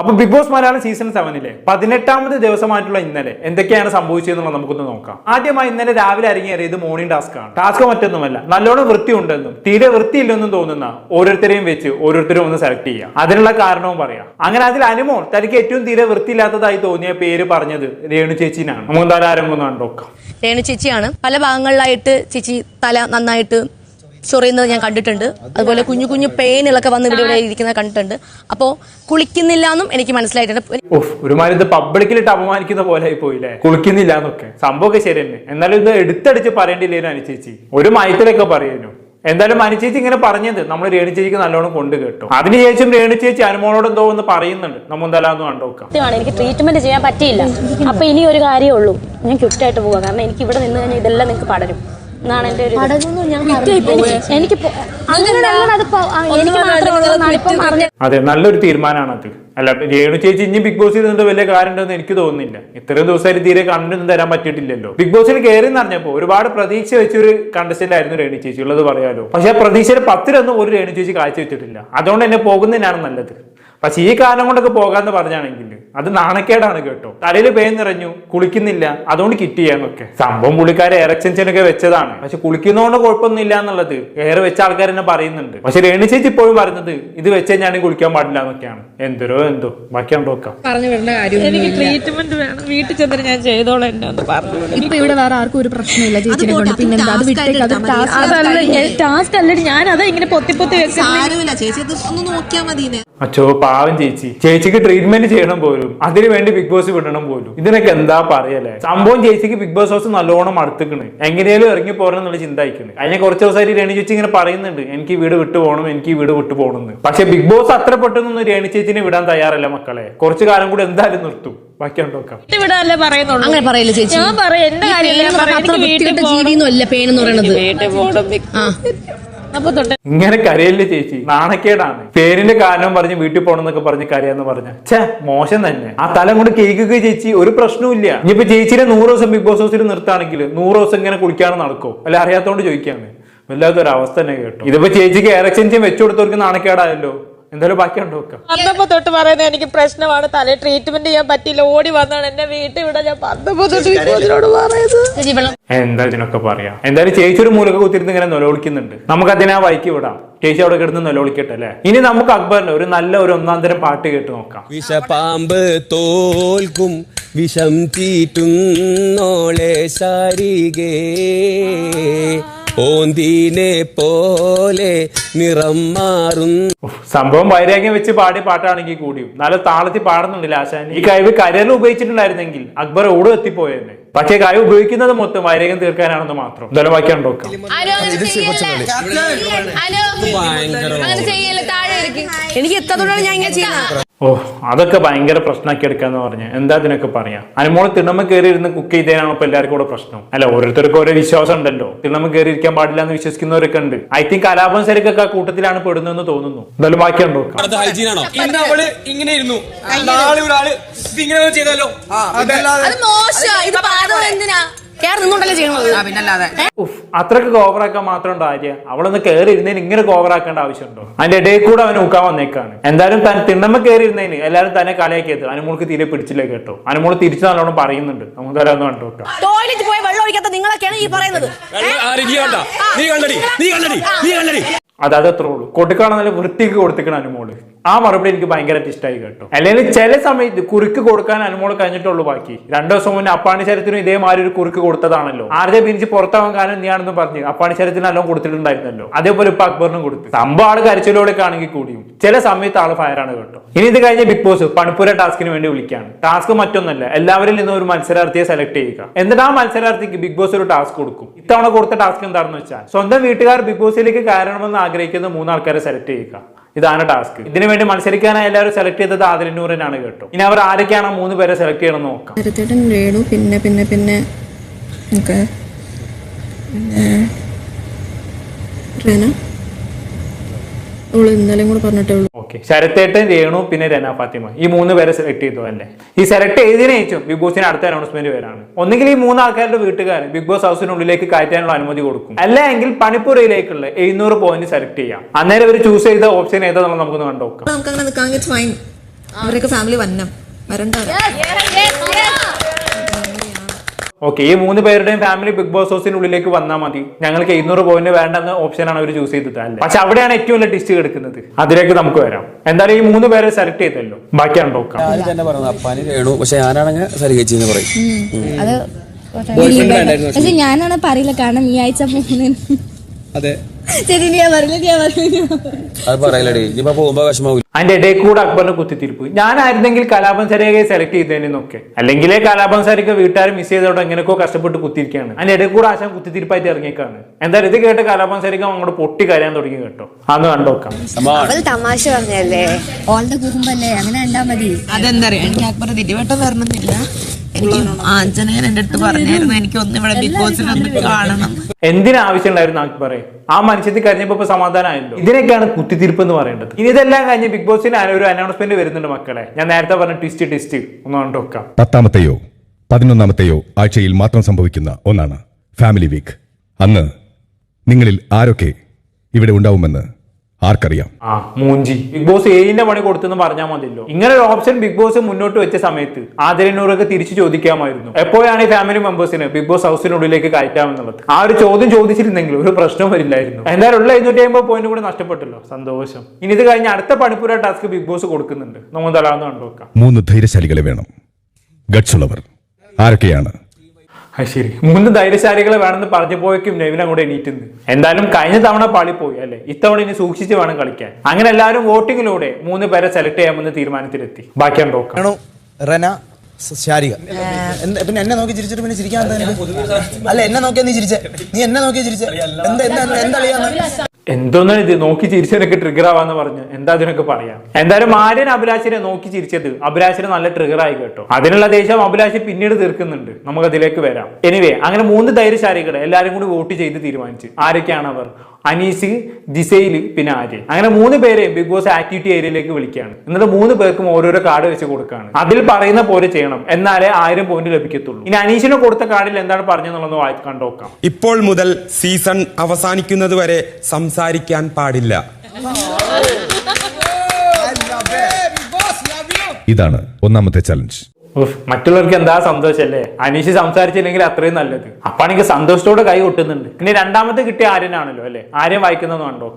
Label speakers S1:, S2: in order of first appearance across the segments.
S1: അപ്പൊ big Boss Malayalam season സെവനിലെ പതിനെട്ടാമത് ദിവസമായിട്ടുള്ള ഇന്നലെ എന്തൊക്കെയാണ് സംഭവിച്ചതെന്നുള്ളത് നമുക്കൊന്ന് നോക്കാം. ആദ്യമായി ഇന്നലെ രാവിലെ അരങ്ങേറിയത് മോർണിംഗ് ടാസ്ക് ആണ്. ടാസ്ക് മറ്റൊന്നുമല്ല നല്ലോണം വൃത്തി ഉണ്ടെന്നും തീരെ വൃത്തിയില്ലെന്നും തോന്നുന്ന ഓരോരുത്തരെയും വെച്ച് ഓരോരുത്തരും ഒന്ന് സെലക്ട് ചെയ്യാം. അതിനുള്ള കാരണവും പറയാം. അങ്ങനെ അതിൽ അനുമോൾ തനിക്ക് ഏറ്റവും തീരെ വൃത്തിയില്ലാത്തതായി തോന്നിയ പേര് പറഞ്ഞത് രേണു ചേച്ചിനാണ്. നമുക്ക് എന്തായാലും ആരംഭം കണ്ടോക്കാം.
S2: രേണു ചേച്ചിയാണ്. പല ഭാഗങ്ങളിലായിട്ട് ചേച്ചി തല നന്നായിട്ട് ചൊറിയുന്നത് ഞാൻ കണ്ടിട്ടുണ്ട്. അതുപോലെ കുഞ്ഞു കുഞ്ഞു പേനുകളൊക്കെ വന്ന് ഇവിടെ ഇവിടെ ഇരിക്കുന്നത് കണ്ടിട്ടുണ്ട്. അപ്പോൾ കുളിക്കുന്നില്ല എന്നും എനിക്ക് മനസ്സിലായിട്ടുണ്ട്.
S1: ഒരുമാതിരി ഇത് പബ്ലിക്കിലിട്ട് അപമാനിക്കുന്ന പോലെ ആയി പോയില്ലേ? കുളിക്കുന്നില്ല എന്നൊക്കെ സംഭവമൊക്കെ ശരി തന്നെ എന്നാലും ഇത് എടുത്തടിച്ച് പറയേണ്ടില്ലേനു അനുചേച്ചി? ഒരു മയത്തിലൊക്കെ പറയുന്നു എന്തായാലും അനുചേച്ചി ഇങ്ങനെ പറഞ്ഞത് നമ്മൾ രേണു ചേച്ചിക്ക് നല്ലോണം കൊണ്ട് കേട്ടു. അതിനുശേഷം രേണു ചേച്ചി അനുമോളോട് എന്തോ എന്ന് പറയുന്നുണ്ട്. നമ്മൾ എന്തായാലും കണ്ടോക്കാം
S3: എനിക്ക് ട്രീറ്റ്മെന്റ് ചെയ്യാൻ പറ്റിയില്ല. അപ്പൊ ഇനി ഒരു കാര്യമേ ഉള്ളൂ. ഞാൻ ക്യൂട്ടായിട്ട് പോകാം കാരണം എനിക്ക് ഇവിടെ നിന്ന് കഴിഞ്ഞാൽ ഇതെല്ലാം നിങ്ങൾക്ക് പടരും. എന്നാണ് എന്റെ ഒരു. എനിക്ക്
S1: അതെ നല്ലൊരു തീരുമാനമാണ് അത്. അല്ല രേണു ചേച്ചി ഇനി ബിഗ് ബോസിൽ നിന്നിട്ട് വലിയ കാര്യം ഉണ്ടെന്ന് എനിക്ക് തോന്നുന്നില്ല. ഇത്രയും ദിവസമായിട്ട് തീരെ കണ്ടൊന്നും തരാൻ പറ്റിയിട്ടില്ലല്ലോ. ബിഗ് ബോസിൽ കയറി എന്നറിഞ്ഞപ്പോ ഒരുപാട് പ്രതീക്ഷ വെച്ചൊരു കണ്ടസ്റ്റന്റ് ആയിരുന്നു രേണു ചേച്ചി. ഉള്ളത് പറയാലോ. പക്ഷെ ആ പ്രതീക്ഷയുടെ പത്തിലൊന്നും ഒരു രേണു ചേച്ചി കാഴ്ച വെച്ചിട്ടില്ല അതുകൊണ്ട് എന്നെ പോകുന്നതിനാണ് നല്ലത്. പക്ഷെ ഈ കാരണം കൊണ്ടൊക്കെ പോകാന്ന് പറഞ്ഞാണെങ്കിൽ അത് നാണക്കേടാണ് കേട്ടോ. തലയിൽ പേൻ നിറഞ്ഞു കുളിക്കുന്നില്ല അതുകൊണ്ട് കിറ്റ് ചെയ്യാന്നൊക്കെ സംഭവം പുള്ളിക്കാരെ എറക്സൻസിനൊക്കെ വെച്ചതാണ്. പക്ഷെ കുളിക്കുന്നതുകൊണ്ട് കുഴപ്പമൊന്നുമില്ല എന്നുള്ളത് ഏറെ വെച്ച ആൾക്കാർ തന്നെ പറയുന്നുണ്ട്. പക്ഷെ രേണി ചേച്ചി ഇപ്പോഴും പറയുന്നത് ഇത് വെച്ച് കഴിഞ്ഞാൽ കുളിക്കാൻ പാടില്ല എന്നൊക്കെയാണ്. എന്തോരോ എന്തോ. ബാക്കി നോക്കാം.
S4: പറഞ്ഞു വിടേണ്ട കാര്യം
S5: എനിക്ക് ട്രീറ്റ്മെന്റ് വേണം. വീട്ടിൽ ചെന്നിട്ട് ഞാൻ ചെയ്തോളാം എന്നെ ഒന്ന് പറഞ്ഞു
S4: ഇപ്പൊ ഇവിടെ വേറെ ആർക്കും ഒരു പ്രശ്നമില്ല ചേച്ചിനെ കൊണ്ട്. പിന്നെന്താ അത് വിട്ടേക്ക്. അത്
S5: അതല്ല ടാസ്ക് അല്ലടി ഞാൻ അതാ ഇങ്ങനെ പൊത്തി പൊത്തി വെക്കുന്നത്
S6: ചേച്ചി ഒന്ന് നോക്കിയാ മതിനെ
S1: അച്ചോ പാവം ചേച്ചി. ചേച്ചിക്ക് ട്രീറ്റ്മെന്റ് ചെയ്യണം പോലും. അതിനു വേണ്ടി ബിഗ് ബോസ് വിടണം പോലും. ഇതിനൊക്കെ എന്താ പറയല്ലേ സംഭവം ചേച്ചിക്ക് ബിഗ് ബോസ് ഹൗസ് നല്ലോണം അടുത്തുക്കണ്. എങ്ങനെയാലും ഇറങ്ങി പോരണം എന്നുള്ള ചിന്ത അയക്കണ് അതിനെ കുറച്ച് ദിവസമായിട്ട് രേണി ചേച്ചി ഇങ്ങനെ പറയുന്നുണ്ട്. എനിക്ക് വീട് വിട്ടു പോകണം എനിക്ക് വീട് വിട്ടു പോകണം പക്ഷെ ബിഗ് ബോസ് അത്ര പെട്ടെന്നൊന്നും രേണി ചേച്ചിനെ വിടാൻ തയ്യാറല്ല മക്കളെ. കുറച്ചു കാലം കൂടി എന്തായാലും നിർത്തും.
S5: പറയുന്നുള്ളൂ?
S2: അങ്ങനെ പറയില്ല ചേച്ചി.
S5: ഞാൻ പറയാം എന്റെ കാര്യം ഞാൻ പറയാം. എനിക്ക് വീട്ടിൽ
S2: ജീവിയൊന്നും അല്ല പേനെന്ന് പറയണത്
S5: വീട്ടിൽ പോകണം.
S1: ഇങ്ങനെ കരയല്ലേ ചേച്ചി? നാണക്കേടാണ്. പേരിന്റെ കാരണം പറഞ്ഞ് വീട്ടിൽ പോണെന്നൊക്കെ പറഞ്ഞ് കരയെന്ന് പറഞ്ഞ. ഛേ മോശം തന്നെ. ആ തലം കൊണ്ട് കേൾക്കുക ചേച്ചി ഒരു പ്രശ്നവും ഇല്ല ഇനിയിപ്പോ ചേച്ചിനെ നൂറ് ദിവസം ബിഗ് ബോസ് ഹൗസിൽ നിർത്താണെങ്കിൽ നൂറ് ദിവസം ഇങ്ങനെ കുളിക്കാണ് നടക്കോ? അല്ല അറിയാത്തോണ്ട് ചോദിക്കാണ് വല്ലാത്തൊരു അവസ്ഥ തന്നെ കേട്ടോ. ഇതിപ്പോ ചേച്ചിക്ക് എറക്ഷൻ വെച്ചു കൊടുത്തവർക്ക് നാണക്കേടായല്ലോ. എന്തായാലും ബാക്കിയുണ്ട് കണ്ടു വെക്കാം.
S5: വന്നപ്പോ തൊട്ട് പറയുന്നത് എനിക്ക് പ്രശ്നമാണ്. തല ട്രീറ്റ്മെന്റ് ചെയ്യാൻ പറ്റിയില്ല. ഓടി വന്നാണ് എന്റെ വീട്ടിൽ വിടാൻ ഞാൻ വന്നപ്പോ തൊട്ട് വിനോദിനോട് പറയുന്നത്.
S1: എന്താ ഇതിനൊക്കെ പറയാ? എന്തായാലും ചേച്ചി ഒരു മൂലക കുത്തിരുന്ന് ഇങ്ങനെ നിലവിളിക്കുന്നുണ്ട്. നമുക്ക് അതിനെ ആ വൈക്ക് വിടാം. ചേച്ചി അവിടെ കിടന്ന് നിലവിളിക്കട്ടെ അല്ലെ? ഇനി നമുക്ക് അക്ബറിന്റെ ഒരു നല്ല ഒരു ഒന്നാം തരം പാട്ട് കേട്ട് നോക്കാം.
S7: വിഷപാമ്പ് തോൽക്കും വിഷം തീറ്റും ശാരികേ ഓന്തിനെ പോലെ നിറം മാറും.
S1: സംഭവം വൈരാഗ്യം വെച്ച് പാടിയ പാട്ടാണെങ്കിൽ കൂടിയും. നല്ല താളത്തിൽ പാടുന്നുണ്ടല്ലോ ആശാൻ. ഈ കഴിവ് കരയിൽ ഉപയോഗിച്ചിട്ടുണ്ടായിരുന്നെങ്കിൽ അക്ബർ ഓടും എത്തിപ്പോയെന്നെ പക്ഷേ കഴിവ് ഉപയോഗിക്കുന്നത് മൊത്തം വൈരാഗ്യം തീർക്കാനാണെന്ന് മാത്രം. എന്തായാലും ബാക്കി നോക്കാം.
S2: എനിക്ക് എത്ര ഞാൻ ഇങ്ങനെ ചെയ്യുന്നത്?
S1: ഓ അതൊക്കെ ഭയങ്കര പ്രശ്നമാക്കി എടുക്കാന്ന് പറഞ്ഞു. എന്താ ഇതിനൊക്കെ പറയാ? അനുമോൾ തിണമ കയറി ഇരുന്ന് കുക്ക് ചെയ്തതിനാണ് ഇപ്പൊ എല്ലാവർക്കും കൂടെ പ്രശ്നം? അല്ല ഓരോരുത്തർക്കും ഓരോ വിശ്വാസം ഉണ്ടല്ലോ. തിണമ കയറി ഇരിക്കാൻ പാടില്ല എന്ന് വിശ്വസിക്കുന്നവരൊക്കെ ഉണ്ട്. ഐ തിങ്ക് കലാപം സരിക്കൊക്കെ ആ കൂട്ടത്തിലാണ് പെടുന്നതെന്ന് തോന്നുന്നു. എന്തായാലും ബാക്കി
S8: അവൾ ഇങ്ങനെ ഇരുന്നു. ഇങ്ങനെ ചെയ്താലോ?
S2: കേറി നിന്നുകൊണ്ടല്ലേ ചെയ്യണത്?
S8: പിന്നല്ലാതെ.
S1: ഉഫ് അത്രയ്ക്ക് കോവറാക്കാൻ മാത്രം ഉണ്ടോ ആര്യ? അവളൊന്ന് കയറി ഇരുന്നതിന് ഇങ്ങനെ കോവറാക്കേണ്ട ആവശ്യമുണ്ടോ? അതിന്റെ ഇടയിൽ കൂടെ അവൻ ഊക്കാൻ വന്നേക്കാണ്. എന്തായാലും താൻ തിണ്ണമ്മ കയറി ഇരുന്നതിന് എല്ലാവരും തന്നെ കലയാക്കിയത് അനുമോൾക്ക് തീരെ പിടിച്ചില്ല കേട്ടോ. അനുമോൾ തിരിച്ചു നല്ലോണം പറയുന്നുണ്ട്. നമുക്ക് തരാന്ന് കണ്ടു നോക്കാം.
S2: ടോയ്ലറ്റ് പോയി വെള്ളം ഒഴിക്കാത്ത നിങ്ങളൊക്കെയാണ് ഈ പറയുന്നത്.
S7: നീ കണ്ടടി നീ കണ്ടടി നീ കണ്ടടി.
S1: അത് അത് അത്രേ ഉള്ളൂ. കൊടുക്കാണ് വൃത്തിക്ക് കൊടുത്തിക്കണം അനുമോൾ. ആ മറുപടി എനിക്ക് ഭയങ്കരമായിട്ട് ഇഷ്ടമായി കേട്ടോ. അല്ലെങ്കിൽ ചില സമയത്ത് കുറുക്ക് കൊടുക്കാൻ അനുമോൾ കഴിഞ്ഞിട്ടുള്ളൂ ബാക്കി. രണ്ടു ദിവസം മുന്നേ അപ്പാണിശരത്തിനും ഇതേമാതിരി ഒരു കുറുക്ക് കൊടുത്തതാണല്ലോ. ആരുടെ പിരിച്ച് പുറത്താവാൻ കാരണം നീയാണെന്ന് പറഞ്ഞു അപ്പാണിശരത്തിന് എല്ലാം കൊടുത്തിട്ടുണ്ടായിരുന്നല്ലോ. അതേപോലെ ഇപ്പൊ അക്ബറിനും കൊടുത്തു. സംഭവം ആൾ കരച്ചിലോടൊക്കെ ആണെങ്കിൽ കൂടിയും. ചില സമയത്ത് ആൾ ഫയറാണ് കേട്ടോ. ഇനി ഇത് കഴിഞ്ഞ ബിഗ് ബോസ് പണിപ്പുര ടാസ്കിന് വേണ്ടി വിളിക്കാണ്. ടാസ്ക് മറ്റൊന്നല്ല എല്ലാവരിൽ നിന്നും ഒരു മത്സരാർത്ഥിയെ സെലക്ട് ചെയ്യുക. എന്നിട്ട് ആ മത്സരാർത്ഥിക്ക് ബിഗ് ബോസ് ഒരു ടാസ്ക് കൊടുക്കും. ഇത്തവണ കൊടുത്ത ടാസ്ക് എന്താണെന്ന് വെച്ചാൽ സ്വന്തം വീട്ടുകാർ ബിഗ് ബോസിലേക്ക് കയറണമെന്ന് ആഗ്രഹിക്കുന്ന മൂന്നാൾക്കാരെ സെലക്ട് ചെയ്യുക. ഇതാണ് ടാസ്ക് ഇതിനു വേണ്ടി മത്സരിക്കാനായി എല്ലാവരും സെലക്ട് ചെയ്തത് ആദിലിനൂറിനാണ് കേട്ടോ. ഇനി അവർ ആരൊക്കെയാണ് മൂന്ന് പേരെ സെലക്ട് ചെയ്യണമെന്ന് നോക്കാം.
S4: ഭരതേട്ടൻ രേണു പിന്നെ പിന്നെ പിന്നെ പിന്നെ അവൾ ഇന്നലെയും കൂടെ പറഞ്ഞിട്ടേ ഉള്ളൂ.
S1: ഓക്കെ ശരത്തേട്ടൻ രേണു പിന്നെ രന ഫാത്തിമ. ഈ മൂന്ന് പേരെ സെലക്ട് ചെയ്തു അല്ലേ? ഈ സെലക്ട് ചെയ്തതിനു ശേഷം ബിഗ് ബോസിന് അടുത്ത അനൗൺസ്മെന്റ് പേരാണ് ഒന്നുകിൽ ഈ മൂന്ന് ആൾക്കാരുടെ വീട്ടുകാർ ബിഗ് ബോസ് ഹൗസിനുള്ളിലേക്ക് കയറ്റാനുള്ള അനുമതി കൊടുക്കും. അല്ലെങ്കിൽ പണിപ്പുരയിലേക്കുള്ള എഴുന്നൂറ് പോയിന്റ് സെലക്ട് ചെയ്യാം. അന്നേരം അവർ ചൂസ് ചെയ്ത ഓപ്ഷൻ ഏതാണെന്ന് നമുക്കൊന്ന് കണ്ടോക്കാം
S6: നമുക്ക് അങ്ങനെ നിൽക്കാൻ ഫൈൻ അവരൊക്കെ ഫാമിലി വന്നം. വരണ്ടവരാ
S1: ഓക്കെ ഈ മൂന്ന് പേരുടെയും ഫാമിലി ബിഗ് ബോസ് ഹൗസിനുള്ളിലേക്ക് വന്നാൽ മതി. ഞങ്ങൾക്ക് എഴുന്നൂറ് പോയിന്റ് വേണ്ടെന്ന ഓപ്ഷനാണ് അവർ ചൂസ് ചെയ്തത് അല്ലേ? പക്ഷെ അവിടെയാണ് ഏറ്റവും വലിയ ടിസ്റ്റ് കിടക്കുന്നത്. അതിലേക്ക് നമുക്ക് വരാം. എന്തായാലും ഈ മൂന്ന് പേരെ സെലക്ട് ചെയ്തല്ലോ. ബാക്കിയാണ് നോക്കാം.
S7: പക്ഷെ ഞാനാണെങ്കിൽ
S4: ഞാനാണ് പറയില്ല. കാരണം ഈ ആഴ്ച പോകുന്നതിന്
S7: അതെ. അത് പറയലടി. ഇനിയിപ്പോ പോകുമ്പോ വിഷമാവില്ല
S1: അതിന്റെ ഇടയിൽ കൂടെ അക്ബറിനെ കുത്തിത്തിരിപ്പ് ഞാനായിരുന്നെങ്കിൽ കലാപം സരികയെ സെലക്ട് ചെയ്തതിനൊക്കെ അല്ലെങ്കിൽ കലാപം സരിക വീട്ടുകാർ മിസ് ചെയ്തോടെ എങ്ങനെയൊക്കെ കഷ്ടപ്പെട്ട് കുത്തിയിരിക്കുകയാണ്. അതിന്റെ ഇടയിൽ കൂടെ ആശാൻ കുത്തിത്തിരിപ്പായിട്ട് ഇറങ്ങിയേക്കാണ്. എന്തായാലും ഇത് കേട്ട് കലാപം സരിക അങ്ങോട്ട് പൊട്ടി കരയാൻ തുടങ്ങി കേട്ടോ. അന്ന് കണ്ടോക്കാം
S9: തമാശ പറഞ്ഞല്ലേ
S4: ഓളുടെ കുറുമ്പല്ലേ? അങ്ങനെ ഉണ്ടാ മതി.
S6: അതെന്താ അറിയാ? എനിക്ക് അക്ബർ തിരിവട്ടം വരണമെന്നില്ല. എനിക്ക് ആഞ്ജനയൻ എന്റെ അടുത്ത് പറഞ്ഞായിരുന്നു എനിക്ക് ഒന്ന് ഇവിടെ ബിഗ് ബോസിൽ ഒന്ന് കാണണം.
S1: എന്തിനാവശ്യമുണ്ടായിരുന്നു അക്ബറെ ആ മനുഷ്യത്തിൽ കഴിഞ്ഞപ്പോ സമാധാനമായല്ലോ? ഇതിനൊക്കെയാണ് കുത്തിത്തിരിപ്പ് എന്ന് പറയേണ്ടത്. ഇനി ഇതെല്ലാം കഴിഞ്ഞ് ബിഗ് ബോസിന് ഒരു അനൗൺസ്മെന്റ് വരുന്നുണ്ട് മക്കളെ. ഞാൻ നേരത്തെ പറഞ്ഞ ട്വിസ്റ്റ് ട്വിസ്റ്റ് ഒന്ന് കണ്ടോക്കാം
S10: പത്താമത്തെയോ പതിനൊന്നാമത്തെയോ ആഴ്ചയിൽ മാത്രം സംഭവിക്കുന്ന ഒന്നാണ് ഫാമിലി വീക്ക് അന്ന് നിങ്ങളിൽ ആരൊക്കെ ഇവിടെ ഉണ്ടാവുമെന്ന് ആർക്കറിയാം?
S1: ആ മൂഞ്ചി. ബിഗ് ബോസ് ഏഴിന്റെ പണി കൊടുത്തെന്ന് പറഞ്ഞാൽ മതിയല്ലോ. ഇങ്ങനെ ഒരു ഓപ്ഷൻ ബിഗ് ബോസ് മുന്നോട്ട് വെച്ച സമയത്ത് ആദരനൂറൊക്കെ തിരിച്ചു ചോദിക്കാമായിരുന്നു. എപ്പോഴാണ് ഈ ഫാമിലി മെമ്പേഴ്സിന് ബിഗ് ബോസ് ഹൗസിനുള്ളിലേക്ക് കയറ്റാമെന്നുള്ളത് ആ ഒരു ചോദ്യം ചോദിച്ചിരുന്നെങ്കിൽ ഒരു പ്രശ്നം വരില്ലായിരുന്നു. എന്തായാലും ഉള്ള എഴുന്നൂറ്റി അമ്പത് പോയിന്റ് കൂടെ നഷ്ടപ്പെട്ടല്ലോ. സന്തോഷം. ഇനി ഇത് കഴിഞ്ഞ അടുത്ത പണിപ്പുര ടാസ്ക് ബിഗ് ബോസ് കൊടുക്കുന്നുണ്ട്. നമ്മൾ തലാന്ന് കണ്ടുവെക്കാം
S10: മൂന്ന് ധൈര്യശാലികളെ വേണം. ഗഡ്സുള്ളവർ ആരൊക്കെയാണ്?
S1: അത് ശരി. മൂന്ന് ധൈര്യശാലികളെ വേണമെന്ന് പറഞ്ഞു പോയേക്കും നെവിൻ അങ്ങോട്ട് എണീറ്റുന്നു എന്തായാലും കഴിഞ്ഞ തവണ പാളിപ്പോയി അല്ലെ? ഇത്തവണ ഇനി സൂക്ഷിച്ച് വേണം കളിക്കാൻ. അങ്ങനെ എല്ലാവരും വോട്ടിങ്ങിലൂടെ മൂന്ന് പേരെ സെലക്ട് ചെയ്യാമെന്ന് തീരുമാനത്തിലെത്തി. ബാക്കിയാണ് നോക്കാം
S8: ശാരിക. പിന്നെ എന്നെ നോക്കി ചിരിച്ചിട്ട് പിന്നെ ചിരിക്കാൻ തന്നെ അല്ല എന്നെ നോക്കിയാ നീ ചിരിച്ചേ. നീ എന്നെ നോക്കി ചിരിച്ചേ. എന്താ എന്താ എന്താ
S1: എന്തോന്നാണ് ഇത്? നോക്കി ചിരിച്ചതൊക്കെ ട്രിഗർ ആവാന്ന് പറഞ്ഞ്. എന്താ അതിനൊക്കെ പറയാം? എന്തായാലും ആര്യൻ അഭിലാഷിനെ നോക്കി ചിരിച്ചത് അഭിലാഷിന് നല്ല ട്രിഗർ ആയി കേട്ടോ. അതിനുള്ള ദേഷ്യം അഭിലാഷ് പിന്നീട് തീർക്കുന്നുണ്ട്. നമുക്ക് അതിലേക്ക് വരാം. എനിവേ അങ്ങനെ മൂന്ന് ധൈര്യശാലികളെ എല്ലാവരും കൂടി വോട്ട് ചെയ്ത് തീരുമാനിച്ചു. ആരൊക്കെയാണ് അവർ? അനീസ് ജിസൈൽ പിന്നെ ആര്യൻ. അങ്ങനെ മൂന്ന് പേരെയും ബിഗ് ബോസ് ആക്ടിവിറ്റി ഏരിയയിലേക്ക് വിളിക്കുകയാണ്. എന്നിട്ട് മൂന്ന് പേർക്കും ഓരോരോ കാർഡ് വെച്ച് കൊടുക്കുകയാണ്. അതിൽ പറയുന്ന പോലെ ചെയ്യണം. എന്നാലേ ആയിരം പോയിന്റ് ലഭിക്കത്തുള്ളൂ. ഇനി അനീഷിന് കൊടുത്ത കാർഡിൽ എന്താണ് പറഞ്ഞെന്നുള്ളത് വായി കണ്ടോക്കാം
S11: ഇപ്പോൾ മുതൽ സീസൺ അവസാനിക്കുന്നതുവരെ സംസാരിക്കാൻ പാടില്ല.
S10: ഇതാണ് ഒന്നാമത്തെ ചലഞ്ച്
S1: മറ്റുള്ളവർക്ക് എന്താ സന്തോഷല്ലേ? അനീഷ് സംസാരിച്ചില്ലെങ്കിൽ അത്രയും നല്ലത്. അപ്പാണെങ്കിൽ സന്തോഷത്തോടെ കൈ കൊട്ടുന്നുണ്ട്. പിന്നെ രണ്ടാമത്തെ കിട്ടിയ ആര്യനാണല്ലോ അല്ലെ? ആര്യൻ വായിക്കുന്ന കണ്ടോ?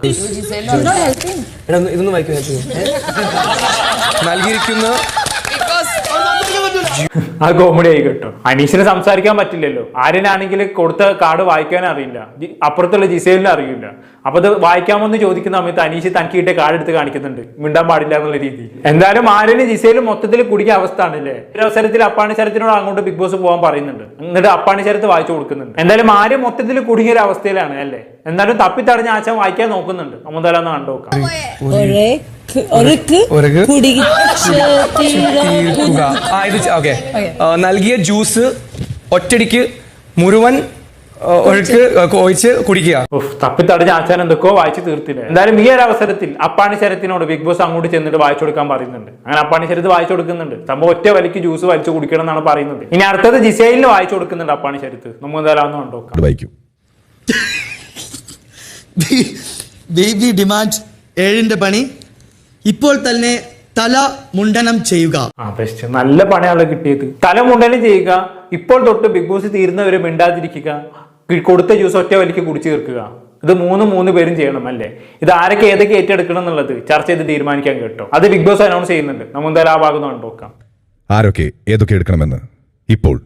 S7: ഇതൊന്നും വായിക്കുന്നു
S11: നൽകിയിരിക്കുന്ന
S1: ആ കോമഡി ആയി കേട്ടോ. അനീഷിന് സംസാരിക്കാൻ പറ്റില്ലല്ലോ. ആര്യനാണെങ്കിൽ കൊടുത്ത കാർഡ് വായിക്കാൻ അറിയില്ല. അപ്പുറത്തുള്ള ജിസേലിന് അറിയില്ല. അപ്പൊ അത് വായിക്കാമെന്ന് ചോദിക്കുന്ന സമയത്ത് അനീഷ് തനിക്ക് കിട്ടിയ കാർഡ് എടുത്ത് കാണിക്കുന്നുണ്ട്. മിണ്ടാൻ പാടില്ല എന്നുള്ള രീതി. എന്തായാലും ആര്യന് ജിസേലും മൊത്തത്തിൽ കുടിക്കുക അവസ്ഥ ആണല്ലേ ഒരു അവസരത്തിൽ അപ്പാണി ശരത്തിനോട് അങ്ങോട്ട് ബിഗ് ബോസ് പോകാൻ പറയുന്നുണ്ട്. എന്നിട്ട് അപ്പാണി ശരത്ത് വായിച്ചു കൊടുക്കുന്നുണ്ട്. എന്തായാലും ആര്യ മൊത്തത്തിൽ കുടുങ്ങിയ ഒരു അവസ്ഥയിലാണ് അല്ലേ? എന്നാലും തപ്പി തടഞ്ഞ ആശാൻ വായിക്കാൻ നോക്കുന്നുണ്ട്. അമ്മതലാന്ന് കണ്ടോക്കാം
S7: തീർക്കുക ആ ഇത് ഓക്കെ. നൽകിയ ജ്യൂസ് ഒറ്റടിക്ക് മുഴുവൻ ഒഴുക്ക് ഒഴിച്ച് കുടിക്കുക.
S1: ഉഫ്, തപ്പി തടഞ്ഞ ആശാൻ എന്തൊക്കെയോ വായിച്ചു തീർത്തില്ല? എന്തായാലും ഈ ഒരു അവസരത്തിൽ അപ്പാണി ശരത്തിനോട് ബിഗ് ബോസ് അങ്ങോട്ട് ചെന്നിട്ട് വായിച്ചു കൊടുക്കാൻ പറയുന്നുണ്ട്. അങ്ങനെ അപ്പാണി ശരത്ത് വായിച്ചു കൊടുക്കുന്നുണ്ട്. സംഭവം ഒറ്റ വലിക്ക് ജ്യൂസ് വലിച്ചു കുടിക്കണം എന്നാണ് പറയുന്നത്. ഇനി അടുത്തത് ജിസൈലിന് വായിച്ചു കൊടുക്കുന്നുണ്ട് അപ്പാണി ശരത്ത്. നമ്മൾ എന്തായാലും കണ്ടോക്കാം
S10: വായിക്കൂ.
S8: ബേബി ഡിമാൻഡ് ഏഴിന്റെ പണി. ഇപ്പോൾ തന്നെ തല മുണ്ടനം ചെയ്യുക.
S1: നല്ല പണിയാണ് കിട്ടിയത്. തല മുണ്ടനം ചെയ്യുക ഇപ്പോൾ തൊട്ട് ബിഗ് ബോസ് തീരുന്നവരെ മിണ്ടാതിരിക്കുക കൊടുത്ത ജ്യൂസ് ഒറ്റ വലിക്ക് കുടിച്ചു തീർക്കുക. ഇത് മൂന്ന് മൂന്ന് പേരും ചെയ്യണം അല്ലേ? ഇത് ആരൊക്കെ ഏതൊക്കെ ഏറ്റെടുക്കണം എന്നുള്ളത് ചർച്ച ചെയ്ത് തീരുമാനിക്കാൻ കേട്ടോ. അത് ബിഗ് ബോസ് അനൗൺസ് ചെയ്യുന്നുണ്ട്. നമ്മൾ എന്തായാലും ആ ഭാഗം നോക്കാം.
S10: ആരൊക്കെ ഏതൊക്കെ എടുക്കണമെന്ന് ഇപ്പോൾ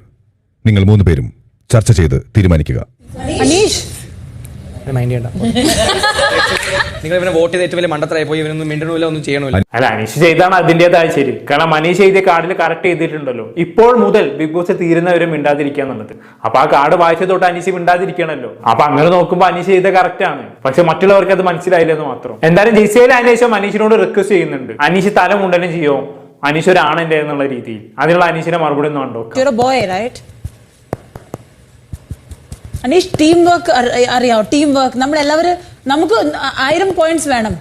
S10: നിങ്ങൾ മൂന്ന് പേരും ചർച്ച ചെയ്ത് തീരുമാനിക്കുക.
S7: മൈൻഡ് ചെയ്യണ്ട. നിങ്ങൾ ഇവനെ വോട്ട് ചെയ്ത് ഏറ്റവും വലിയ മണ്ടത്തരായി പോയി ഇവനൊന്നും മിണ്ടണില്ല ഒന്നും ചെയ്യണമില്ല.
S1: അല്ല അനീഷ് ചെയ്താണ് അതിന്റെതായ ശരി. കാരണം മനീഷ് ചെയ്ത കാർഡിൽ കറക്റ്റ് ചെയ്തിട്ടുണ്ടല്ലോ. ഇപ്പോൾ മുതൽ ബിഗ് ബോസ് തീരുന്നവരെ മിണ്ടാതിരിക്കുക എന്നുള്ളത് അപ്പൊ ആ കാർഡ് വായിച്ച തൊട്ട് അനീഷ് മിണ്ടാതിരിക്കണല്ലോ. അപ്പൊ അങ്ങനെ നോക്കുമ്പോൾ അനീഷ് ചെയ്ത കറക്റ്റ് ആണ്. പക്ഷെ മറ്റുള്ളവർക്ക് അത് മനസ്സിലായില്ലെന്ന് മാത്രം. എന്തായാലും ജിസയിൽ അനീഷ് അനീഷിനോട് റിക്വസ്റ്റ് ചെയ്യുന്നുണ്ട്. അനീഷ് തല മുണ്ടനും ചെയ്യോ? അനീഷ് ഒരു ആണെന്റെ എന്നുള്ള രീതിയിൽ. അതിനുള്ള അനീഷിന്റെ മറുപടി ഒന്നും കണ്ടോ?
S6: അനീഷ് ടീം വർക്ക് അറിയാവോ? ടീം വർക്ക് നമ്മൾ എല്ലാവരും നമുക്ക് ആയിരം പോയിന്റ്സ് വേണം.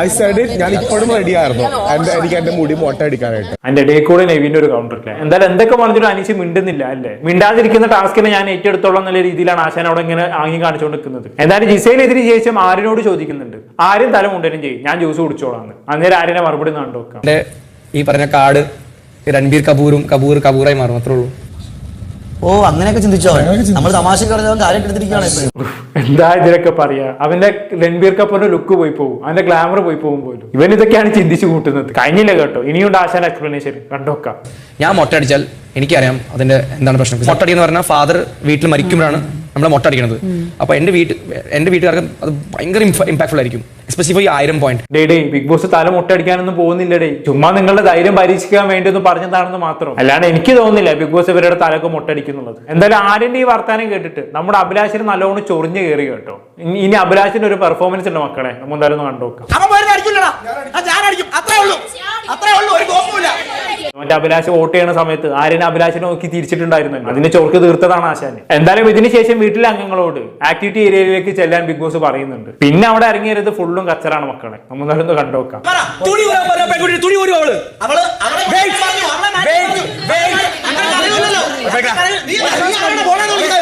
S11: ഐ സൈഡ് ഞാൻ ഇപ്പോഴും റെഡി ആയിരുന്നു. എന്റെ എനിക്ക് എന്റെ മുടി മോട്ട അടിക്കാനായിട്ട്.
S1: അതിന്റെ ഇടയിൽ കൂടെ നെവിന്റെ ഒരു കൗണ്ടർ ഇല്ല? എന്തായാലും എന്തൊക്കെ പറഞ്ഞിട്ട് അനീഷ് മിണ്ടുന്നില്ല അല്ലേ? മിണ്ടാതിരിക്കുന്ന ടാസ്കിനെ ഞാൻ ഏറ്റെടുത്തോളം എന്നുള്ള രീതിയിലാണ് ആശാൻ അവിടെ ഇങ്ങനെ ആങ്ങി കാണിച്ചുകൊണ്ട് നിൽക്കുന്നത് എന്തായാലും ജിസയിലെതിരെ ജയിച്ചും ആര്യനോട് ചോദിക്കുന്നുണ്ട്. ആരും തല മുണ്ടനും ചെയ്യും ഞാൻ ജ്യൂസ് കുടിച്ചോളാന്ന്. അന്നേരം ആര്യനെ മറുപടി കണ്ടു വെക്കാം
S7: എന്റെ ഈ പറഞ്ഞ കാട് രൺബീർ കപൂറും കപൂർ കപൂറായി മാറും അത്രേ ഉള്ളൂ.
S8: ഓ അങ്ങനെയൊക്കെ ചിന്തിച്ചോ? നമ്മൾ തമാശ പറഞ്ഞവൻ കാര്യം എടുത്തിരിക്കുകയാണ്
S1: എന്താ ഇതിലൊക്കെ പറയാ? അവന്റെ രൺബീർ കപ്പൂറിന്റെ ലുക്ക് പോയി പോകും അവന്റെ ഗ്ലാമർ പോയി പോകും പോലും. ഇവൻ ഇതൊക്കെയാണ് ചിന്തിച്ചു കൂട്ടുന്നത്. കഴിഞ്ഞില്ല കേട്ടോ? ഇനിയുണ്ട് ആശാൻ എക്സ്പ്ലനേഷൻ കണ്ടോക്കാം
S7: ഞാൻ മൊട്ട അടിച്ചാൽ എനിക്കറിയാം അതിന്റെ എന്താണ് പ്രശ്നം. മൊട്ടടി എന്ന് പറഞ്ഞാൽ ഫാദർ വീട്ടിൽ മരിക്കുമ്പോഴാണ് നമ്മളെ മൊട്ട അടിക്കുന്നത് അപ്പൊ എന്റെ വീട്ട് എന്റെ വീട്ടുകാർക്ക് അത് ഭയങ്കര ഇമ്പാക്ട്ഫുൾ ആയിരിക്കും. എസ്പെസിഫിക് ആയിരം point
S1: day day Bigg Boss തല മുട്ടടിക്കാനൊന്നും പോകുന്നില്ല ഡേ ചുമ്മാ നിങ്ങളുടെ ധൈര്യം പരീക്ഷിക്കാൻ വേണ്ടി ഒന്ന് പറഞ്ഞതാണെന്ന് മാത്രം. അല്ലാണ്ട് എനിക്ക് തോന്നുന്നില്ല ബിഗ് ബോസ് ഇവരുടെ തലക്ക് മുട്ടടിക്കുന്നുള്ളത് എന്തായാലും ആര്യന്റെ ഈ വർത്താനം കേട്ടിട്ട് നമ്മുടെ അഭിലാഷിന് നല്ലോണം ചൊറിഞ്ഞു കയറി കേട്ടോ. ഇനി- അഭിലാഷിന്റെ ഒരു പെർഫോമൻസ് ഉണ്ട് മക്കളെ. നമ്മൾ എന്തായാലും കണ്ടു കണ്ടുനോക്കാം
S8: അവൻ പോയിരുന്ന് അടിക്കില്ലടാ ഞാൻ അടിക്കും അത്രേ ഉള്ളൂ. അത്രേ ഉള്ളൂ. ഒരു കോപ്പുമില്ല
S1: മറ്റേ അഭിലാഷ് വോട്ട് ചെയ്യുന്ന സമയത്ത് ആര്യനെ അഭിലാഷിനെ നോക്കി തിരിച്ചിട്ടുണ്ടായിരുന്നു. അതിന് ചോർക്ക് തീർത്തതാണ് ആശാന് എന്തായാലും ഇതിനുശേഷം വീട്ടിലെ അംഗങ്ങളോട് ആക്ടിവിറ്റി ഏരിയയിലേക്ക് ചെല്ലാൻ ബിഗ് ബോസ് പറയുന്നുണ്ട്. പിന്നെ അവിടെ ഇറങ്ങിയത് ഫുള്ളും കച്ചറാണ് മക്കളെ. നമ്മൾ കണ്ടുവെക്കാം ഒന്ന്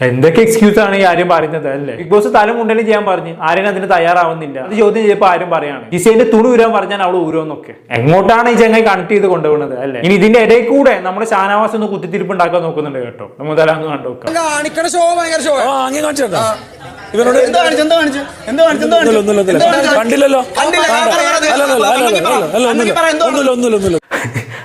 S1: എന്തൊക്കെ എക്സ്ക്യൂസ് ആണ് ഈ ആരും പറയുന്നത് അല്ലേ ബിഗ് ബോസ് തല മുണ്ടലും ചെയ്യാൻ പറഞ്ഞു ആരും അതിന് തയ്യാറാവുന്നില്ല അത് ചോദ്യം ചെയ്തപ്പോ ആരും പറയാണ് ജിസേന്റെ തുണി ഉരാൻ പറഞ്ഞാൽ അവൾ ഊരോന്നൊക്കെ എങ്ങോട്ടാണ് ഈ ചങ്ങായി കണക്ട് ചെയ്ത് കൊണ്ടുപോകുന്നത് അല്ലേ ഇനി ഇതിന്റെ ഇടയിൽ കൂടെ നമ്മുടെ ഷാനവാസ് ഒന്ന് കുത്തിത്തിരിപ്പ് ഉണ്ടാക്കാൻ നോക്കുന്നുണ്ട് കേട്ടോ നമ്മൾ തലാന്ന് കണ്ടുനോക്കാം
S8: കണ്ടു ഷോ ഭയങ്കര ഷോ ഇവരോട്?
S11: കണ്ടില്ലല്ലോ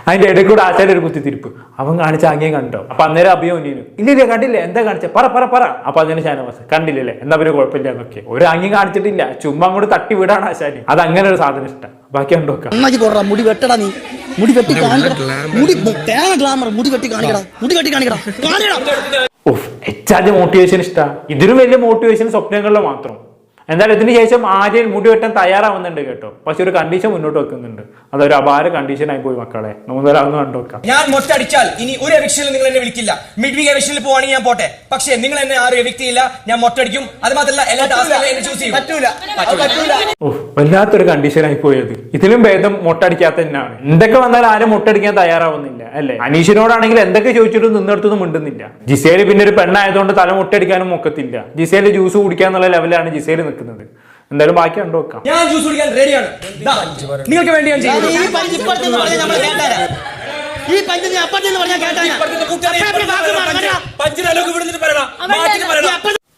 S1: അതിന്റെ ഇടയിൽ കൂടെ ആശാന്റെ ഒരു കുത്തിത്തിരിപ്പ്. അവൻ കാണിച്ച അങ്ങേ കണ്ടോ? അപ്പൊ അന്നേരം അഭിയോ നീനു ഇല്ല ഇല്ല കണ്ടില്ല എന്താ കാണിച്ച? പറ പറ പറ. അപ്പൊ അങ്ങനെ ഷാനവാസ് കണ്ടില്ലല്ലേ? എന്താ പിന്നെ കുഴപ്പമില്ല എന്നൊക്കെ. ഒരു അങ്ങി കാണിച്ചിട്ടില്ല. ചുമ്മാ അങ്ങോട്ട് തട്ടി വിടാണ് ആശാന്. അത് അങ്ങനെ ഒരു സാധനം ഇഷ്ടം. ബാക്കി
S8: മുടി വെട്ടടാ നീ. മുടി വെട്ടി മുടി ഗ്ലാമർ മുടി വെട്ടി കാണിക്കടാ. മുടി വെട്ടി കാണിക്കടാ. കാണിക്കടാ.
S1: ഓഫ് എച്ചാന്റെ മോട്ടിവേഷൻ ഇഷ്ട. ഇതിലും വലിയ മോട്ടിവേഷൻ സ്വപ്നങ്ങളിൽ മാത്രം. എന്തായാലും ഇതിന് ശേഷം ആര്യൻ മുടി വെട്ടാൻ തയ്യാറാവുന്നുണ്ട് കേട്ടോ. പക്ഷെ ഒരു കണ്ടീഷൻ മുന്നോട്ട് വെക്കുന്നുണ്ട്. അതൊരു അപാര കണ്ടീഷൻ ആയി പോയി മക്കളെ. നമുക്ക് കണ്ടു കണ്ടുവെക്കാം
S7: ഞാൻ മൊട്ടടിച്ചാൽ ഇനി ഒരു എവിക്ഷനിൽ നിങ്ങൾ എന്നെ വിളിക്കില്ല. മിഡ് വീക്ക് എവിക്ഷനിൽ പോവാണെങ്കിൽ ഞാൻ പോട്ടെ. പക്ഷേ നിങ്ങൾ എന്നെ ആരും എവിക്തിയില്ല ഞാൻ മൊട്ടടിക്കും അത് മാത്രമല്ല എല്ലാ
S1: വല്ലാത്തൊരു കണ്ടീഷൻ ആയി പോയത്. ഇതിലും ഭേദം മുട്ടടിക്കാത്ത തന്നെയാണ്. എന്തൊക്കെ വന്നാലും ആരും മുട്ടടിക്കാൻ തയ്യാറാവുന്നില്ല അല്ലെ? അനീഷിനോടാണെങ്കിൽ എന്തൊക്കെ ചോദിച്ചിട്ടും നിന്നെടുത്തൊന്നും മിണ്ടുന്നില്ല. ജിസേൽ പിന്നെ ഒരു പെണ്ണായതുകൊണ്ട് തല മുട്ടടിക്കാനും ഒക്കത്തില്ല. ജിസേൽ ജ്യൂസ് കുടിക്കാന്നുള്ള ലെവലാണ് ജിസേൽ നിൽക്കുന്നത്. എന്തായാലും ബാക്കി കണ്ടുവെക്കാം
S7: ഞാൻ ജ്യൂസ് കുടിക്കാൻ റെഡിയാണ് നിങ്ങൾക്ക് വേണ്ടി ഞാൻ ചെയ്യും
S8: ഈ പഞ്ച് ഇപ്പുറത്ത് നിന്ന് പറഞ്ഞാൽ നമ്മൾ കേട്ടാരാ ഈ പഞ്ച് നീ അപ്പുറത്ത് നിന്ന് പറഞ്ഞാൽ കേട്ടാരാ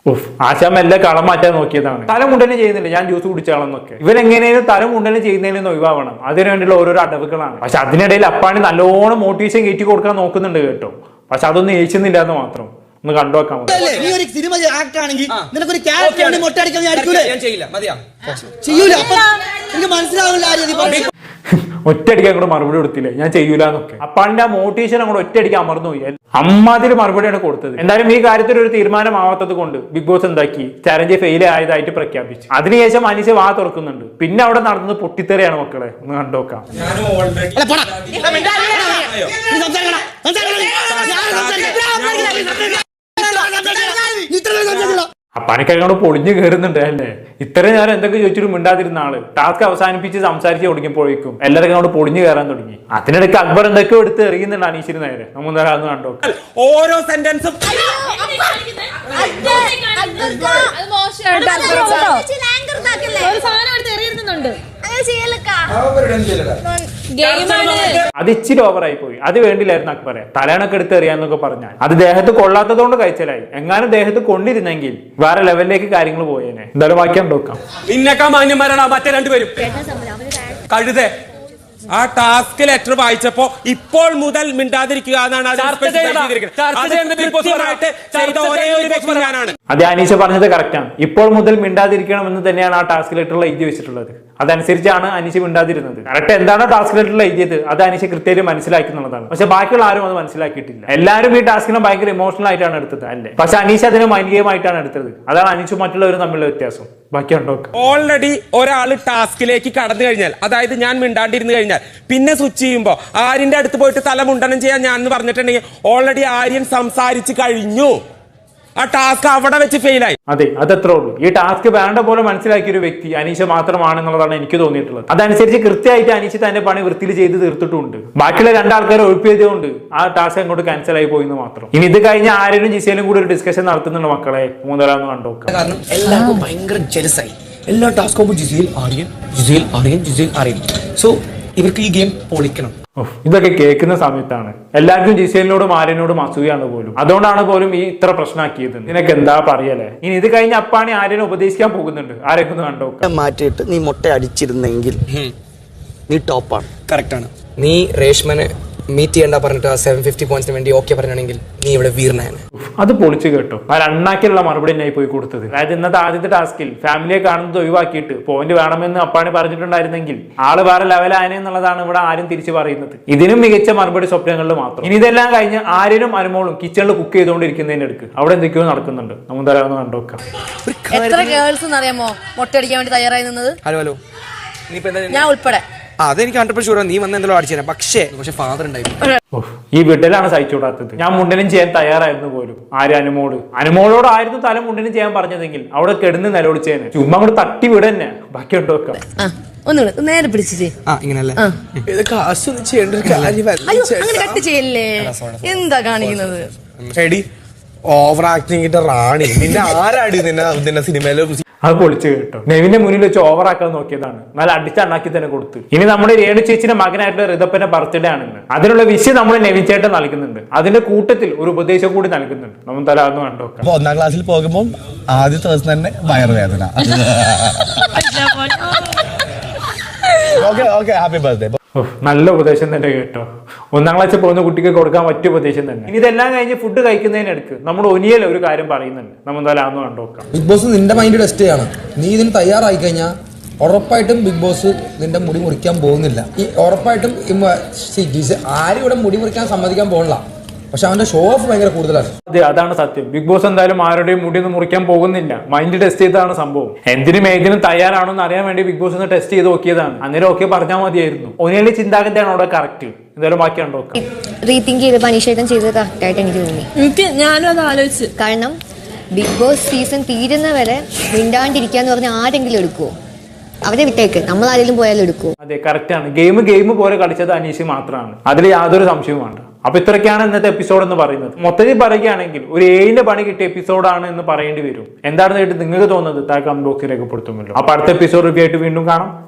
S1: ഉഫ്, ആശാൻ മെല്ലെ കളം മാറ്റാൻ നോക്കിയതാണ്. തല മുണ്ടനെ ചെയ്യുന്നില്ല. ഞാൻ ജ്യൂസ് കുടിച്ചാളെന്നൊക്കെ ഇവരെങ്ങനെയും തല മുണ്ടനെ ചെയ്യുന്നതിൽ നിന്ന് ഒഴിവാവണം? അതിനു വേണ്ടിയുള്ള ഓരോരോ അടവുകളാണ്. പക്ഷെ അതിനിടയിൽ അപ്പാണി നല്ലോണം മോട്ടിവേഷൻ കയറ്റി കൊടുക്കാൻ നോക്കുന്നുണ്ട് കേട്ടോ. പക്ഷെ അതൊന്നും ഏച്ചുന്നില്ല എന്ന് മാത്രം. ഒന്ന് കണ്ടുവെക്കാൻ മതി
S8: നീ ഒരു സിനിമ ആക്ട് ആണെങ്കിൽ നിനക്കൊരു ക്യാരക്ടർ മൊട്ടടിക്കാൻ ഞാൻ
S7: ചെയ്യില്ല. മതിയാ.
S8: ചെയ്യൂല. എനിക്ക് മനസ്സിലാവില്ല ആര്യ
S1: ഒറ്റയടിക്ക് അങ്ങോട്ട് മറുപടി കൊടുത്തില്ലേ? ഞാൻ ചെയ്യൂല എന്നൊക്കെ അപ്പാണിന്റെ ആ മോട്ടിവേഷൻ അങ്ങോട്ട് ഒറ്റയടിക്ക് അമർന്നു പോയി. അമ്മാതിരി മറുപടിയാണ് കൊടുത്തത്. എന്തായാലും ഈ കാര്യത്തിൽ ഒരു തീരുമാനമാവാത്തത് കൊണ്ട് ബിഗ് ബോസ് എന്താക്കി? ചലഞ്ച് ഫെയിൽ ആയതായിട്ട് പ്രഖ്യാപിച്ചു. അതിനുശേഷം അനീഷ് വാ തുറക്കുന്നുണ്ട്. പിന്നെ അവിടെ നടന്നത് പൊട്ടിത്തെറിയാണ് മക്കളെ. ഒന്ന് കണ്ടുനോക്കാം
S8: അല്ല പോടാ നീ സംസാരിക്കടാ സംസാരിക്കടാ നീ. ഞാൻ സംസാരിക്കാം. നീ ഇത്ര നേരം സംസാരിക്കടാ.
S1: അപ്പാനൊക്കെ അങ്ങോട്ട് പൊളിഞ്ഞു കയറുന്നുണ്ട് അല്ലേ? ഇത്രയും നേരം എന്തൊക്കെ ചോദിച്ചിട്ട് മിണ്ടാതിരുന്ന ആൾ. ടാസ്ക് അവസാനിപ്പിച്ച് സംസാരിച്ച് തുടങ്ങിയപ്പോഴേക്കും എല്ലാവർക്കും അങ്ങോട്ട് പൊളിഞ്ഞു കയറാൻ തുടങ്ങി. അതിനിടയ്ക്ക് അക്ബർ എന്തൊക്കെ എടുത്ത് എറിയുന്നുണ്ട് അനീഷിന് നേരെ. നമ്മൾ കണ്ടോ
S7: ഓരോ സെന്റൻസും
S5: ഒരു സാധനം എടുത്ത് എറിയുന്നുണ്ട്.
S1: അത് ഇച്ചിരി ഓവറായി പോയി. അത് വേണ്ടില്ലായിരുന്നു അക്ബറെ. തലേണൊക്കെ എടുത്ത് എറിയാന്നൊക്കെ പറഞ്ഞാൽ. അത് ദേഹത്ത് കൊള്ളാത്തതുകൊണ്ട് കഴിച്ചലായി. എങ്ങാനും ദേഹത്ത് കൊണ്ടിരുന്നെങ്കിൽ വേറെ ലെവലിലേക്ക് കാര്യങ്ങൾ പോയേനെ. എന്തായാലും വാക്യം നോക്കാം.
S12: നിന്നേക്കാ മാന്യന്മാരാണ് മറ്റേ രണ്ടുപേരും. കഴുതേ. ആ ടാസ്ക് ലെറ്റർ വായിച്ചപ്പോ ഇപ്പോൾ മുതൽ മിണ്ടാതിരിക്കുക എന്നാണ് അത്
S1: അനീഷ പറഞ്ഞത് ആണ്. ഇപ്പോൾ മുതൽ മിണ്ടാതിരിക്കണം എന്ന് തന്നെയാണ് ആ ടാസ്ക് ലെറ്ററിൽ എഴുതി വെച്ചിട്ടുള്ളത്. അതനുസരിച്ചാണ് അനീഷ് മിണ്ടാതിരുന്നത്. കറക്റ്റ് എന്താണ് ടാസ്ക് ലെറ്ററിൽ എഴുതിയത്? അത് അനീഷ് കൃത്യമായിട്ട് മനസ്സിലാക്കി എന്നുള്ളതാണ് പക്ഷെ ബാക്കിയുള്ള ആരും അത് മനസ്സിലാക്കിയിട്ടില്ല. എല്ലാവരും ഈ ടാസ്കിനെ ഭയങ്കര ഇമോഷണൽ ആയിട്ടാണ് എടുത്തത് അല്ലേ? പക്ഷെ അനീഷ അതിനെ മൈനികമായിട്ടാണ് എടുത്തത്. അതാണ് അനീഷും മറ്റുള്ളവരും തമ്മിലുള്ള വ്യത്യാസം. ബാക്കിയുണ്ടോ?
S12: ഓൾറെഡി ഒരാൾ ടാസ്കിലേക്ക് കടന്നു കഴിഞ്ഞാൽ അതായത് ഞാൻ മിണ്ടാണ്ടിരുന്നു കഴിഞ്ഞാൽ പിന്നെ സ്വിച്ച് ചെയ്യുമ്പോൾ ആര്യന്റെ അടുത്ത് പോയിട്ട് തല മുണ്ടനം ചെയ്യാൻ ഞാൻ പറഞ്ഞിട്ടുണ്ടെങ്കിൽ ഓൾറെഡി ആര്യൻ സംസാരിച്ചു കഴിഞ്ഞു. ആ ടാസ്ക് അവിടെ വെച്ച് ഫെയിലായി
S1: അതെ അതത്രേ ഉള്ളൂ. ഈ ടാസ്ക് വേണ്ട പോലെ മനസ്സിലാക്കിയ ഒരു വ്യക്തി അനീഷ മാത്രമാണെന്നുള്ളതാണ് എനിക്ക് തോന്നിയിട്ടുള്ളത്. അതനുസരിച്ച് കൃത്യമായിട്ട് അനീഷ തന്റെ പണി വൃത്തിയിൽ ചെയ്ത് തീർത്തിട്ടുണ്ട്. ബാക്കിയുള്ള രണ്ടാൾക്കാരെ ഒഴിപ്പിയതുകൊണ്ട് ആ ടാസ്ക് അങ്ങോട്ട് ക്യാൻസൽ ആയി പോയി എന്ന് മാത്രം. ഇനി ഇത് കഴിഞ്ഞ് ആരെങ്കിലും ജിസയിലും കൂടി ഒരു ഡിസ്കഷൻ നടത്തുന്നുണ്ട് മക്കളെ. മൂന്നരാന്ന് കണ്ടോ?
S6: കാരണം എല്ലാവർക്കും ഭയങ്കര ജെലസായി
S7: എല്ലാ ടാസ്ക് ആകുമ്പോൾ ജിസേൽ അറിയും ജിസേൽ അറിയും ജിസേൽ അറിയും. സോ ഇവർക്ക് ഈ ഗെയിം പൊളിക്കണം.
S1: ഇതൊക്കെ കേൾക്കുന്ന സമയത്താണ്. എല്ലാവർക്കും ജിസേലിനോടും ആര്യനോടും അസൂയാണ് പോലും. അതുകൊണ്ടാണ് പോലും ഈ ഇത്ര പ്രശ്നമാക്കിയത്. നിനക്ക് എന്താ പറയലേ? ഇനി ഇത് കഴിഞ്ഞ അപ്പാണി ആര്യനെ ഉപദേശിക്കാൻ പോകുന്നുണ്ട്. ആരെയൊക്കെ ഒന്ന് കണ്ടോ
S8: മാറ്റിയിട്ട് നീ മുട്ട അടിച്ചിരുന്നെങ്കിൽ നീ ടോപ്പാണ്.
S7: കറക്റ്റാണ്. നീ രേഷ്മനെ മീറ്റ് ചെയ്യണ്ട പറഞ്ഞിട്ട് ആ സെവൻ ഫിഫ്റ്റി പോയിന്റ്സിന് വേണ്ടി ഓക്കെ പറഞ്ഞാണെങ്കിൽ നീ ഇവിടെ
S1: വീർണയാണ് അത് പൊളിച്ചു കേട്ടോ. ആ രണ്ടാക്കിയുള്ള മറുപടി തന്നെ പോയി കൊടുത്തത്. അതായത് ഇന്നത്തെ ആദ്യത്തെ ടാസ്കിൽ ഫാമിലിയെ കാണുന്നത് ഒഴിവാക്കിയിട്ട് പോയിന്റ് വേണമെന്ന് അപ്പാണി പറഞ്ഞിട്ടുണ്ടായിരുന്നെങ്കിൽ ആൾ വേറെ ലെവലാണ് എന്നുള്ളതാണ് ഇവിടെ ആരും തിരിച്ചു പറയുന്നത്. ഇതിനും മികച്ച മറുപടി സ്വപ്നങ്ങളിൽ മാത്രം. ഇനി ഇതെല്ലാം കഴിഞ്ഞ് ആര്യനും അനുമോളും കിച്ചണിൽ കുക്ക് ചെയ്തുകൊണ്ടിരിക്കുന്നതിന്റെ അടുക്ക്. അവിടെ എന്തൊക്കെയോ നടക്കുന്നുണ്ട്. നമുക്ക് തരാമെന്ന് കണ്ടോക്കാം
S2: എത്ര ഗേൾസ് അറിയാമോ? മൊട്ടയടിക്കാൻ വേണ്ടി തയ്യാറായി നിന്നത്?
S7: ഹലോ ഹലോ നീ എന്താ
S2: ഞാൻ ഉൾപ്പെടെ.
S7: അതെനിക്ക് ഹൺഡ്രഡ് പെർസെന്റ് നീ വന്ന് എന്തെങ്കിലും അടിച്ചു തരാം. പക്ഷേ പക്ഷെ ഫാദർ ഉണ്ടായിരുന്നു
S1: ഉഫ്, ഈ വീട്ടിലാണ് സഹിച്ചുകൂടാത്തത് ഞാൻ മുണ്ടനും ചെയ്യാൻ തയ്യാറായിരുന്നു പോലും. ആര് അനുമോട് അനുമോളോട് ആയിരുന്നു തല മുണ്ടനും ചെയ്യാൻ പറഞ്ഞതെങ്കിൽ അവിടെ കിടന്ന് നിലവിളിച്ചേനെ. ചുമ്മാ അങ്ങോട്ട് തട്ടി വിട തന്നെ ബാക്കി കണ്ടോക്കാം
S2: ആ ഒന്നുകൂടെ നേരെ പിടിച്ചിട്ട്
S7: ആ ഇങ്ങനല്ലേ?
S8: ഇത് കാശൊന്നും ചെയ്യേണ്ട ഒരു കാര്യമല്ല
S2: അയ്യോ അങ്ങനെ കട്ട് ചെയ്യല്ലേ? എന്താ കാണിക്കുന്നത്?
S11: എടി ഓവർ റാണി. നിന്നെ ആരാടി നിന്നെ നിന്നെ സിനിമയിൽ
S1: അത് പൊളിച്ചു കേട്ടോ. നെവിന്റെ മുന്നിൽ വെച്ച് ഓവറാക്കാൻ നോക്കിയതാണ്. നല്ല അടിച്ചണ്ണാക്കി തന്നെ കൊടുത്തു. ഇനി നമ്മുടെ രേണു ചേച്ചിന്റെ മകനായിട്ടുള്ള ഋതപ്പന്റെ ബർത്ത്ഡേ ആണെന്ന്. അതിനുള്ള വിഷയം നമ്മൾ നെവിൻ ചേട്ടൻ നൽകുന്നുണ്ട്. അതിന്റെ കൂട്ടത്തിൽ ഒരു ഉപദേശം കൂടി നൽകുന്നുണ്ട്. നമ്മൾ തല കണ്ടോക്കാം
S11: കണ്ടോ ഒന്നാം ക്ലാസ്സിൽ പോകുമ്പോൾ ആദ്യത്തെ ദിവസം തന്നെ വയറുവേദന. ഓക്കെ ഓക്കെ ഹാപ്പി ബർത്ത്ഡേ
S1: നല്ല ഉപദേശം തന്നെ കേട്ടോ. ഒന്നാം ക്ലാസ്സിൽ പോകുന്ന കുട്ടിക്ക് കൊടുക്കാൻ പറ്റിയ ഉപദേശം തന്നെ. ഇനി ഇതെല്ലാം കഴിഞ്ഞ് ഫുഡ് കഴിക്കുന്നതിനടുക്ക് നമ്മുടെ ഒനിയൽ ഒരു കാര്യം പറയുന്നുണ്ട്. നമ്മൾ എന്തായാലും കണ്ടുനോക്കാം
S8: ബിഗ് ബോസ് നിന്റെ മൈൻഡ് ടെസ്റ്റ് ചെയ്യണം. നീ ഇതിന് തയ്യാറായി കഴിഞ്ഞാൽ ഉറപ്പായിട്ടും ബിഗ് ബോസ് നിന്റെ മുടി മുറിക്കാൻ പോകുന്നില്ല. ഈ ഉറപ്പായിട്ടും ആരും ഇവിടെ മുടി മുറിക്കാൻ സമ്മതിക്കാൻ പോകണില്ല പക്ഷെ അവന്റെ ഷോ ഓഫ് ഭയങ്കര കൂടുതലാണ്.
S1: അതെ അതാണ് സത്യം. ബിഗ് ബോസ് എന്തായാലും ആരുടെയും മുടി ഒന്നും മുറിക്കാൻ പോകുന്നില്ല. മൈൻഡ് ടെസ്റ്റ് ചെയ്തതാണ് സംഭവം. എന്തിനും ഏതിനും തയ്യാറാണോ എന്ന് അറിയാൻ വേണ്ടി ബിഗ് ബോസ് ഒന്ന് ടെസ്റ്റ് ചെയ്ത് നോക്കിയതാണ്. അങ്ങനെ ഓക്കെ പറഞ്ഞാൽ മതിയായിരുന്നു. ഒനിയലി ചിന്താഗതിയാണ് അവിടെ കറക്റ്റ് എന്തായാലും ബാക്കി കണ്ടോക്കാം
S9: റീതിങ്ക് ചെയ്ത് പനിഷേതം ചെയ്തത് കറക്റ്റായിട്ട് എനിക്ക് തോന്നി.
S4: എനിക്ക് ഞാനും അത് ആലോചിച്ചു.
S9: കാരണം ബിഗ് ബോസ് സീസൺ തീരുന്ന വരെ മിണ്ടാണ്ടിരിക്കാന്ന് പറഞ്ഞാൽ ആരെങ്കിലും എടുക്കുമോ അവരെ വിട്ടേക്ക്. നമ്മൾ ആരെങ്കിലും പോയാലും എടുക്കുമോ
S1: അതെ കറക്റ്റ് ആണ്. ഗെയിം ഗെയിം പോലെ കളിച്ചത് അനീഷ് മാത്രമാണ്. അതിൽ യാതൊരു സംശയവും വേണ്ട അപ്പൊ ഇത്രയ്ക്കാണ് ഇന്നത്തെ എപ്പിസോഡ് എന്ന് പറയുന്നത്. മൊത്തത്തിൽ പറയുകയാണെങ്കിൽ ഒരു ഏഴിന്റെ പണി കിട്ടിയ എപ്പിസോഡാണ് എന്ന് പറയേണ്ടി വരും. എന്താണെന്ന് കേട്ട് നിങ്ങൾക്ക് തോന്നുന്നത് താഴെ കമന്റ് ബോക്സിൽ രേഖപ്പെടുത്തുമല്ലോ. അപ്പൊ അടുത്ത എപ്പിസോഡ് റിവ്യൂ ആയിട്ട് വീണ്ടും കാണാം.